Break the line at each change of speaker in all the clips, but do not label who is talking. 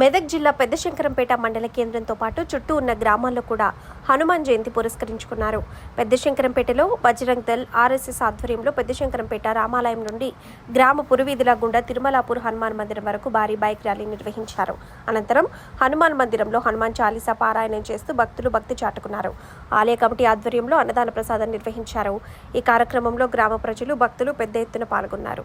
మెదక్ జిల్లా పెద్దశంకరంపేట మండల కేంద్రంతో పాటు చుట్టూ ఉన్న గ్రామాల్లో కూడా హనుమాన్ జయంతి పురస్కరించుకున్నారు. పెద్దశంకరంపేటలో బజరంగ్ దల్ ఆర్ఎస్ఎస్ ఆధ్వర్యంలో పెద్దశంకరంపేట రామాలయం నుండి గ్రామ పురువీధుల గుండా తిరుమలాపూర్ హనుమాన్ మందిరం వరకు భారీ బైక్ ర్యాలీ నిర్వహించారు. అనంతరం హనుమాన్ మందిరంలో హనుమాన్ చాలీసా పారాయణం చేస్తూ భక్తులు భక్తి చాటుకున్నారు. ఆలయ కమిటీ ఆధ్వర్యంలో అన్నదాన ప్రసాదం నిర్వహించారు. ఈ కార్యక్రమంలో గ్రామ ప్రజలు భక్తులు పెద్ద ఎత్తున పాల్గొన్నారు.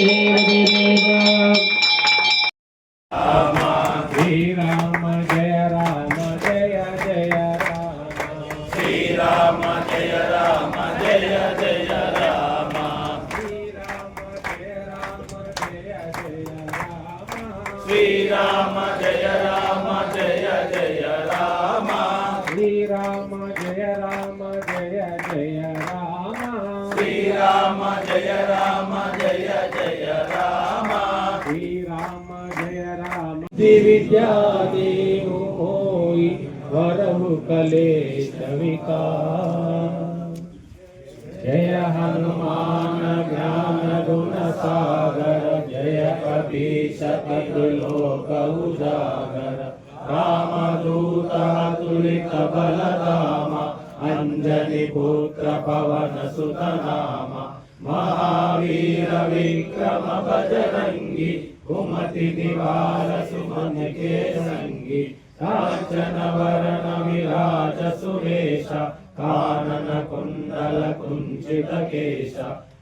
శ్రీరామ
జయ రామ జయ జయ రామ. శ్రీరామ జయ రామ జయ జయ రామ. శ్రీరామ జయ రామ జయ జయ రామ. శ్రీరామ జయ రామ. విద్యా దేవు హోయి వరము కలేశ వికార జయ హనుమాన్ జ్ఞాన గుణ సాగర. జయ కపీశతి లోక ఉజాగర రామదూత తులిత బలరామ అంజని పుత్ర పవన సుత నామ మహావీర విక్రమ బజరంగి కుమతి నివార సుమన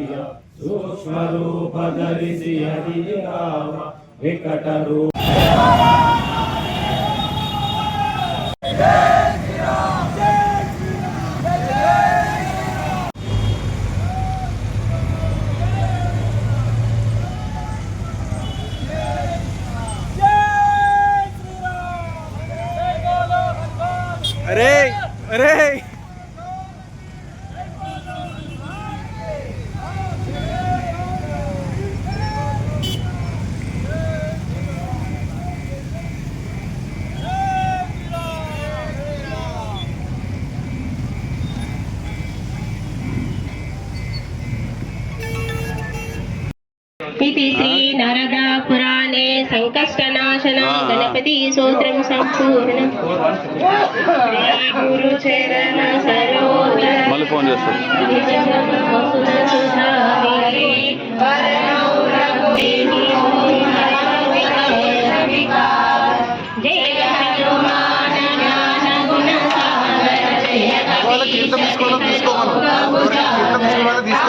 మసియ సూక్ష్మ రూప ధరిసి హరి రామ వికట రూప.
అరే అరే.
इति श्री नारदा पुराणे संकष्टनाशनं गणपति सूत्रं सम्पूर्णम् गुरुचरण सरोज
మళ్ళీ ఫోన్ చేస్తాను
జయ హనుమాన జ్ఞాన గుణ సాగర జయ
వాళ్ళకి కీర్తన తీసుకోవాలని తీసుకోమను ఎవరికి కీర్తన తీసుకోవాలని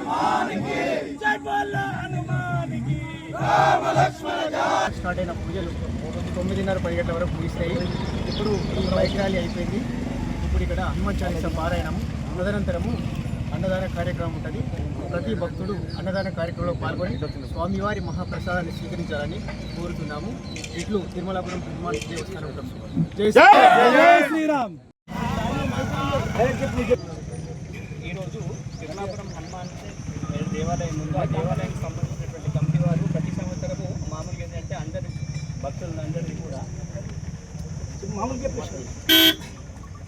స్టార్ట్ అయిన పూజలు తొమ్మిదిన్నర పది గంటల వరకు ముగిస్తాయి ఇప్పుడు ఈ బైక్ ర్యాలీ అయిపోయింది. ఇప్పుడు ఇక్కడ హనుమాన్ చాలీస పారాయణము. తదనంతరము అన్నదాన కార్యక్రమం ఉంటుంది. ప్రతి భక్తుడు అన్నదాన కార్యక్రమంలో పాల్గొని స్వామివారి మహాప్రసాదాన్ని స్వీకరించాలని కోరుతున్నాము. ఇట్లు తిరుమలాపురం తిరుమల దేవస్థానం శ్రీరామ్
ఈరోజు తిరుమలాపురం హనుమాన్ దేవాలయం ఉంది. ఆ దేవాలయానికి సంబంధించినటువంటి కమిటీ వారు ప్రతి సంవత్సరము మామూలుగా ఏంటంటే అందరి భక్తులందరినీ కూడా
మామూలుగా చెప్పేసి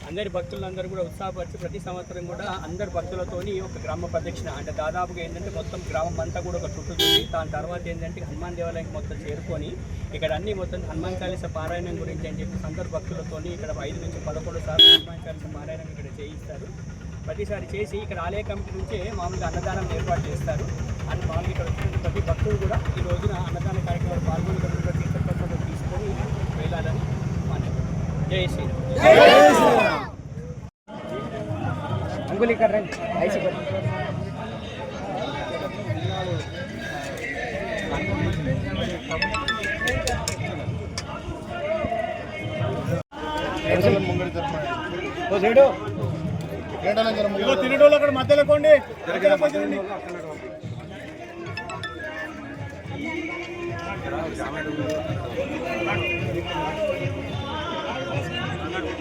అందరి భక్తులందరూ కూడా ఉత్సాహపరిచి ప్రతి సంవత్సరం కూడా అందరు భక్తులతోని ఒక గ్రామ ప్రదక్షిణ. అంటే దాదాపుగా ఏంటంటే మొత్తం గ్రామం అంతా కూడా ఒక చుట్టూ చుట్టి దాని తర్వాత ఏంటంటే హనుమాన్ దేవాలయం మొత్తం చేరుకొని ఇక్కడ అన్ని మొత్తం హనుమాన్ చాలీస పారాయణం గురించి అని చెప్పి అందరు భక్తులతోని ఇక్కడ ఐదు నుంచి పదకొండు సార్లు హనుమాన్ చాలీస పారాయణం ఇక్కడ చేయిస్తారు. ప్రతిసారి చేసి ఇక్కడ ఆలయ కమిటీ నుంచే మామూలుగా అన్నదానం ఏర్పాటు చేస్తారు. అని మామూలుగా ఇక్కడ వచ్చిన ప్రతి భక్తులు కూడా ఈ రోజున అన్నదాన కార్యక్రమాలు పాల్గొని తీసుకొని వెళ్ళాలని జై శ్రీరామ్.
తినేటోళ్ళు అక్కడ మధ్యలో కొండి. మధ్యలో కొండి